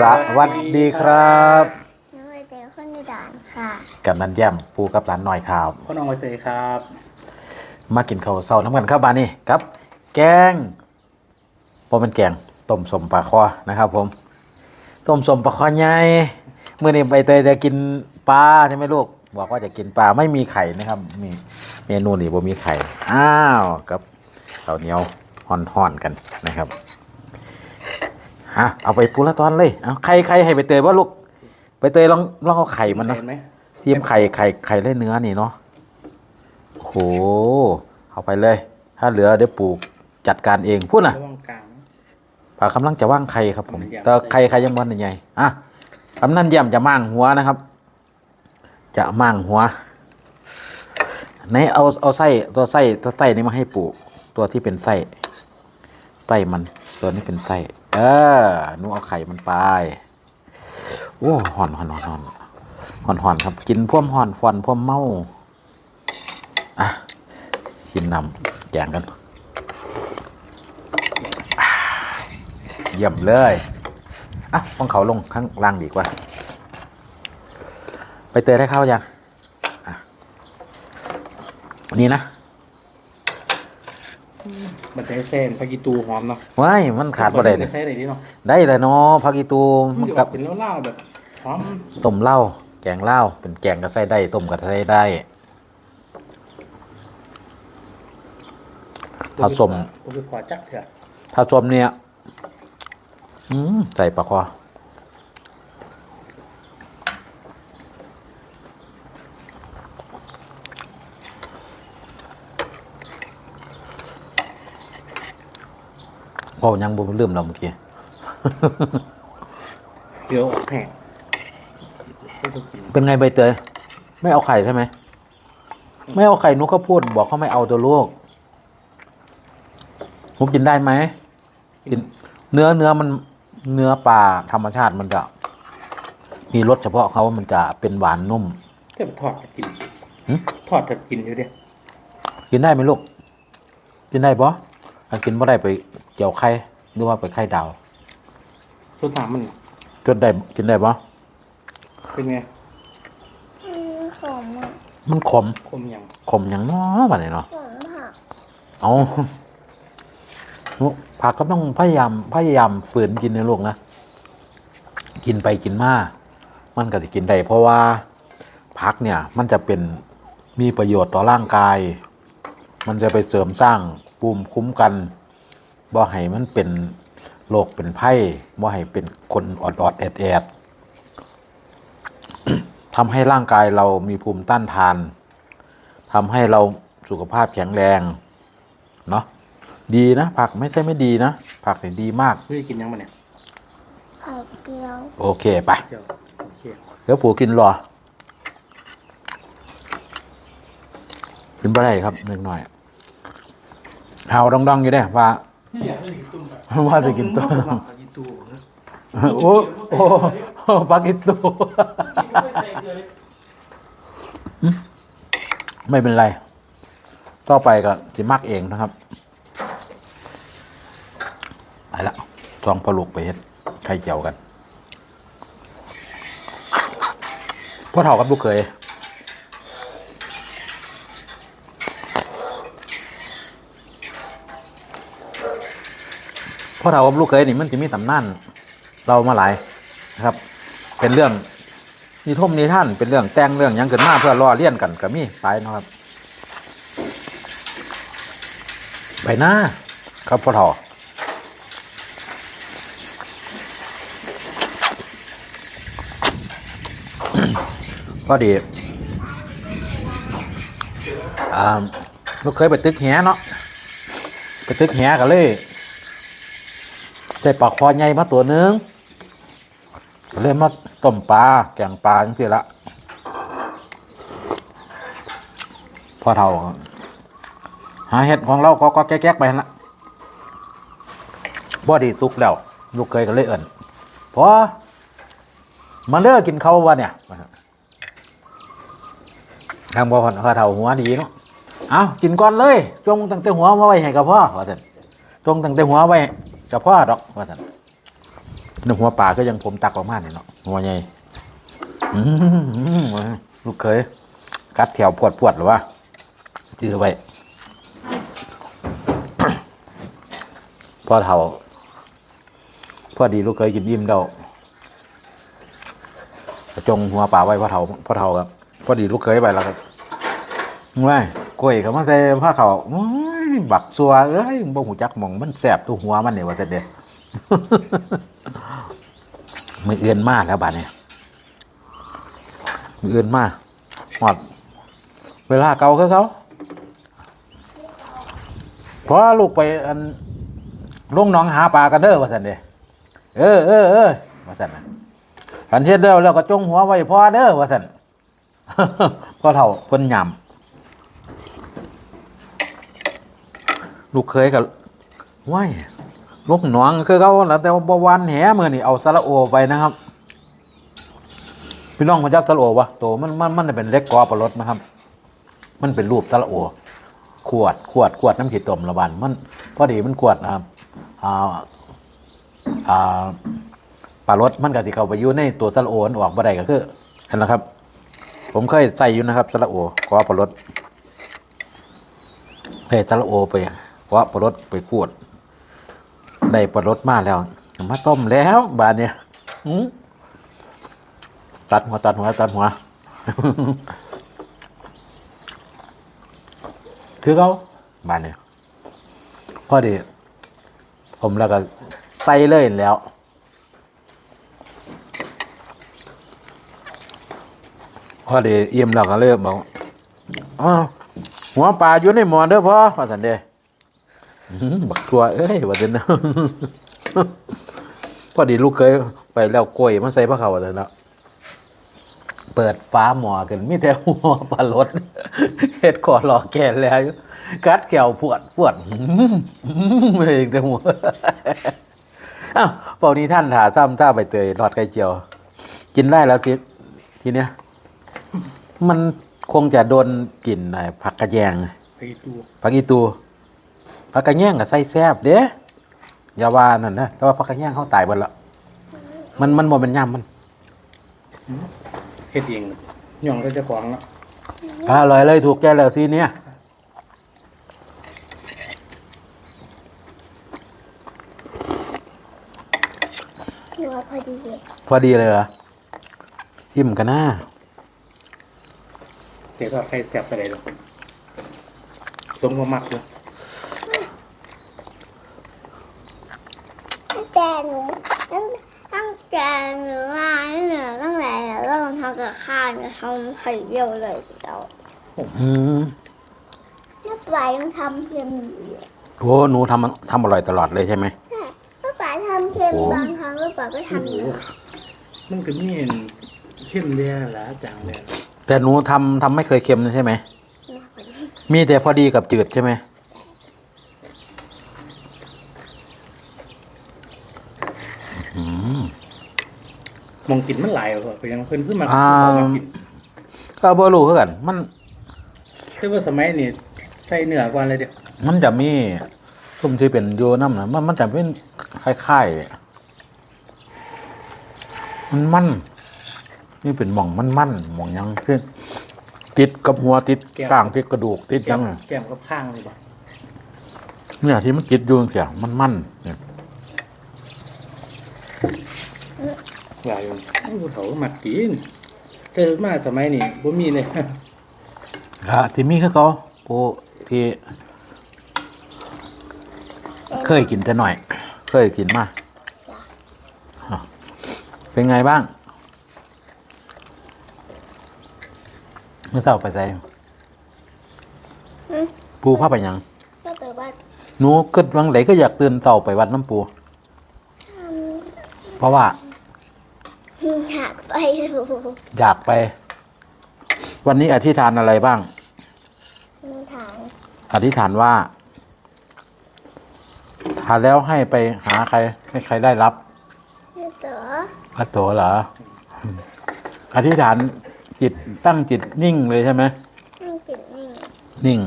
สวัสดีครับน้องใบเตยคนในด่านค่ะกับนันแย้มปูกับร้านหน่อยครับพ่อน้องใบเตยครับ มากินข้าวเช้าน้ำกันครับบานนี้ครับ แกงพอเป็นแกงต้มสมปลาคอนะครับ ผมต้มสมปลาคอใหญ่เมื่อนี้ใบเตยจะกินปลาใช่ไหมลูกบอกว่าจะกินปลาไม่มีไข่นะครับ มีเมนูนี่บ่มีไข่อ้าวกับข้าวเหนียวห่อนๆกันนะครับ ฮะเอาไปปูละตอนเลยเอาไข่ไข่ให้ใบเตยว่าลูกใบเตยลองลองเอาไข่มันเนาะเห็นไหมทีมไข่ไข่ไข่เล่เนื้อนี่เนาะโหเอาไปเลย ถ้าเหลือเดี๋ยวปลูกจัดการเองพูดนะระวังกลางปากกำลังจะว่างไข่ครับผมมันยำ แต่ไข่ไข่ยังมันใหญ่อะกำนันย่ำจะมั่างหัวนะครับ จะมั่างหัวไหนเอาเอาไส้ตัวไส้ตัวไส้นี้มาให้ปลูกตัวที่เป็นไส้ ไส้มันตัวนี้เป็นไส้เออหนูเอาไข่มันไปโอ้ห่อนห่อนห่อนห่อนห่อนหอนครับ กินพ่วมห่อนฟอนพ่วมเมาอะชิมนำแกงกันเยี่ยมเลยอะต้องเขาลงข้างล่างดีกว่า ไปเตยได้เข้ายังอะนี่นะ มันจะให้เส้นพากิตูหอมเนาะว้ายมันขาดบ่ได้เลไม่ยใช่อะไรนี่เนาะได้เลยเนาะผักอีตูมัมันนจะอกัอบกเป็นเหล้าๆแบบหอมต้มเหล้าแกงเหล้าเป็นแกงก็ใส่ได้ต้มก็ใส่ได้ผสมผมไปขอจักเถอะถ้าชมเนี่ยอืมใส่ปลาคอ โอ้ยังบ่ลืมเราเมื่อกี้เดี๋ยวแห้งเป็นไงใบเตยไม่เอาไข่ใช่ไหมไม่เอาไข่นุกก็พูดบอกเขาไม่เอาตัวลูกนุกกินได้ไหมกินเนื้อเนื้อมันเนื้อปลาธรรมชาติมันจะมีรสเฉพาะเขามันจะเป็นหวานนุ่มเทียบทอดกินทอดกับกินอยู่เดียกินได้ไหมลูก กินได้ปะกินไม่ได้ไป เจียวไข่หรือว่าไปไข่ดาวส่วนน้ำมันจนได้กินได้ปะเป็นไงอืมขมอะมันขมคมยังขมอย่างน้อแบบนี้เนาะขมผักเอาผักก็ต้องพยายามพยายามฝืนกินนะลูกนะกินไปกินมา มันก็จะกินได้เพราะว่าผักเนี่ยมันจะเป็นมีประโยชน์ต่อร่างกาย มันจะไปเสริมสร้างภูมิคุ้มกัน บ่ให้มันเป็นโรคเป็นไข้บ่ให้เป็นคนอดอดๆแอดแอดๆทำให้ร่างกายเรามีภูมิต้านทานทำให้เราสุขภาพแข็งแรงเนาะดีนะ ผักไม่ใช่ไม่ดีนะ ผักเนี่ยดีมากไม่ได้กินยังมันเนี่ย Ah. ผักเกี๊ยวโอเคไปเจ้าโอเคเดี๋ยวผูกินรอกินไปได้ครับเล็กน้อยเฮาดองๆอยู่เด้ว่า นี่อยากให้กินตุ้มแบบว่าจะกินตัวพากิตูนะโอ้โอ้โอ้ปากินตัวไม่เป็นไร ต่อไปก็จะมักเองนะครับไปละซองพอลูกไปเฮ็ดไข่เจียวกันพ่อเฒ่ากับลูกเคย พ่อเฒ่าลูกเคยนี่มันจะมีตำนานเรามาหลายนะครับ เป็นเรื่องนิทมนิท่านเป็นเรื่องแต่งเรื่องยังเกิดมาเพื่อล่อเลี่ยนกันก็มีหลายเนะครับไปหน้าครับพ่อเฒ่าก็ดีอ่าลูกเคยไปตึกแหเนาะไปตึกแหกันเลย ได้ปลาคอใหญ่มาตัวหนึงเลยมาต้มปลาแกงปลาจังสิละพอเท่าหาเห็ดของเราก็ก็แก๊กๆไปนะบ่ดีสุกแล้ว ลูกเคยก็เลยเอิ่นพอมาเลิกกินเขาววะเนี่ยทางบ่พอเท่าหัวดีเนาะเอากินก่อนเลย จงตั้งแต่หัวมาไว้ให้กับพ่อว่าซั่นจงตั้งแต่หัวไว้ กับพ่อดอกว่าซั่นนึกหัวปลาก็ยังผมตักออกมาเนี่ยเนาะหัวใหญ่อื้อหือลูกเคย กัดแถวปวดปวดๆหรือวะจื้อไว้พ่อเฒ่าพอดีลูกเคยกินยิ้มเดาจงหัวปลาไว้พ่อเฒ่าพ่อเฒ่าครับพอดีลูกเคยไปแล้วครับว้ายกล้วยเขามาใส่ผ้าเขาวโอ้ย บักซัวเอ้ยบ่หูจักหมองมันแสบตัวหัวมันเนี่ยว่าแต่เด็ดมือเอื่นมากแล้วบัดเนี่ยมือเอื่นมากหอด เวลาเก่าคือเขาเพราะลูกไปอันลุงน้องหาปลากันเด้อว่าสันเด้เออเออเออว่าสันนะอันเทศเด้อแล้วก็จงหัวไว้พอเด้อว่าสันพอเฒ่าเพิ่นยำ ลูกเคยกับว้ายลูกหน้องคือเขาแล้วแต่ว่าบวันแหมือนี่เอาสระโอไปนะครับ พี่น้องมาจักสระโอวะโตมันมันมันเป็นเล็กกอปลารถนะครับ มันเป็นรูปสระโอ ขวดขวดขวดน้ำขีดตมระบานมันพอดีมันขวดนะครับอ่าอ่าปลารสมันก็สิเขาไปอยู่ในตัวสระโอนออกบ่ได้ก็คือนั่นแหละครับ ผมเคยใส่อยู่นะครับสระโอขอปลารสเฮ้ยสระโอไป ขอปลารสไปขวดได้ปลารสมาแล้ว มาต้มแล้วบานเนี่ยตัดหัวตัดหัวตัดหัว คือเขาบ้านเนี่ยพอดีผมแล้วก็ใส่เลยแล้วพอดีเอี่ยมแล้วก็เริ่มบอกอ้าวหัวปลาอยู่ในหมอนเด้อพ่อว่าสันเด้อ บักตัวเอ้ยว่าเดนพอดีลูกเคยไปแล้วกล้วยมาใส่พระเขาว่าเดนแล้วเปิดฟ้าหมอกันมีแต่หัวปลารดเฮ็ดคอรอแกนแล้วอยู่กัดแก้วปวดปวดไม่ได้แต่หัวอ้าวเป่านี้ท่านถาซ้ำจ้าใบเตยรอดไก่เจียว กินได้แล้วทีทีเนี้ยมันคงจะโดนกลิ่นไอ้ผักกระแยงไปดูผักอีตู ผักกระแยงกับไส้แซบเด้อย่าว่านั่นนะแต่ว่าผักกระแยงเขาตายหมดละมันมันโมเป็นย่ำมันเฮ็ดเองย่องก็จะของแล้วอร่อยเลยถูกใจแล้วทีเนี้ยหรือว่าพอดีพอดีเลยเหรอชิมกันนะเดี๋ยวก็ใครแซ่บไปเลยหรอกสมความมักเลย ตั้ง แต่หนูตั้งตั้งแต่หนูมาเหนือตั้งแต่เริ่มทำกับข้าวเนี่ยทำไข่เยี่ยวเลยเดียวอืมเมื่อปลายยังทำเค็มอยู่ โอ้หนูทำทำอร่อยตลอดเลยใช่ไหมใช่เมื่อปลายทำเค็มบางครั้งเมื่อปลายก็ทำอยู่นะมันก็มีเข้มเดียหละจางเลยแต่หนูทำทำไม่เคยเค็มใช่ไหม มีแต่พอดีกับจืดใช่ไหม มองกินมันหลายเหรอไปยังเพิ่นขึ้นมาอ่าเขกินก็บ่รู้คือกัน มัน คือว่าสมัยนี้ใส่เนื้อกว่าเลยเดียวมันจะมีซุ่มที่เป็นโยน้ำนะมันมันจะเป็นคล้ายๆมันมันนี่เป็นหม่องมันมันหม่องหยังคือติดกับหัวติดกลางติดกระดูกติดหแก้ยัมงอะแก้มกับข้างเลยบ่เนี่ยที่มันติดอยู่เสียมันมันเนี่ย หลายอยู่ผู้เฒ่าก็มักกินแต่มาสมัยนี้บ่มีเลยอะที่มีคือเขากูที่เคยกินแต่หน่อย เคยกินมาอะเป็นไงบ้าง เมื่อเช้าไปใจปูพาไปหยังก็แต่ว่าหนูกึดวังไหนก็อยากตื่นเต่าไปวัดน้ำปู เพราะว่าอยาก ไปดูอยากไป วันนี้อธิษฐานอะไรบ้างมีทางอธิษฐานว่าทานแล้วให้ไปหาใคร ให้ใครได้รับนี่เต๋อพระโตเหรออืมอธิษฐานจิตตั้งจิตนิ่งเลยใช่ไหมนั่งจิตนิ่งนิ่ง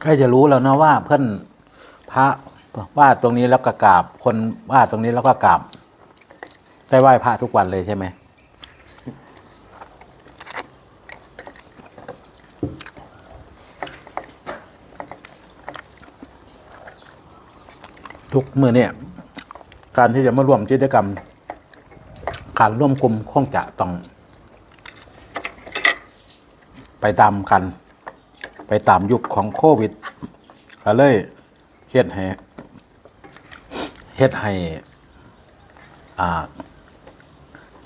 ใครจะรู้แล้วนะว่าเพื่อนพระ ว่าตรงนี้แล้วก็กราบ คนว่าตรงนี้แล้วก็กราบ ได้ไหว้พระทุกวันเลยใช่ไหมทุกเมื่อเนี่ยการที่จะมาร่วมกิจกรรม การร่วมกลุ่มคงจะต้อง ไปตามกัน ไปตามยุคของโควิดก็เลยเฮ็ดให้ เฮ็ดให้อ่า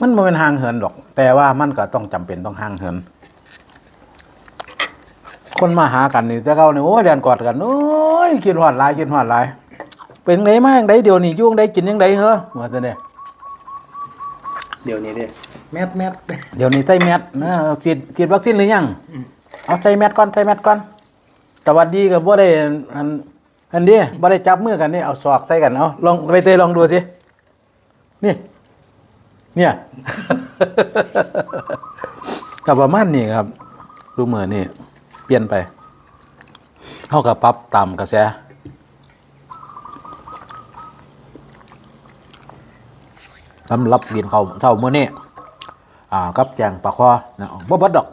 มันบ่เป็นห่างเหินดอก แต่ว่ามันก็ต้องจำเป็นต้องห่างเหินคนมาหากันนี่แต่เก่านี่โอ้ยเรียนกอดกันโอ้ยคิดฮอดหลายคิดฮอดหลายเป็นไงมาจั่งใดเดี๋ยวนี้อยู่จั่งใดกินจังไดเหรอว่าแต่เนี่ยเดี๋ยวนี้เด้แมทแมทเดี๋ยวนี้ใส่แมสนะฉีดฉีดวัคซีนหรือยังอืมเอาใส่แมสก่อนใส่แมสก่อนสวัสดีก็บ่ได้อัน อันนี้บ่ได้จับมือกันนี่เอาศอกใส่กันเอาลองไปเตยลองดูสินี่เนี่ยกับประมาณนี้ครับดูเหมือนนี่ เปลี่ยนไปเท่ากับปรับตามกระแสสำหรับกินเขาเท่าเมื่อนี้อ่ากับแจงปลาคอนะบ่บดดอก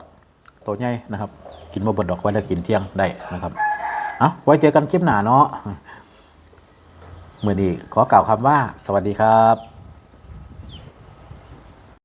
ตัวใหญ่นะครับ กินบ่บดดอกไว้แล้วกินเที่ยงได้นะครับ เอาไว้เจอกันคลิปหน้าเนาะเมื่อนี้ขอกล่าวคำว่า สวัสดีครับ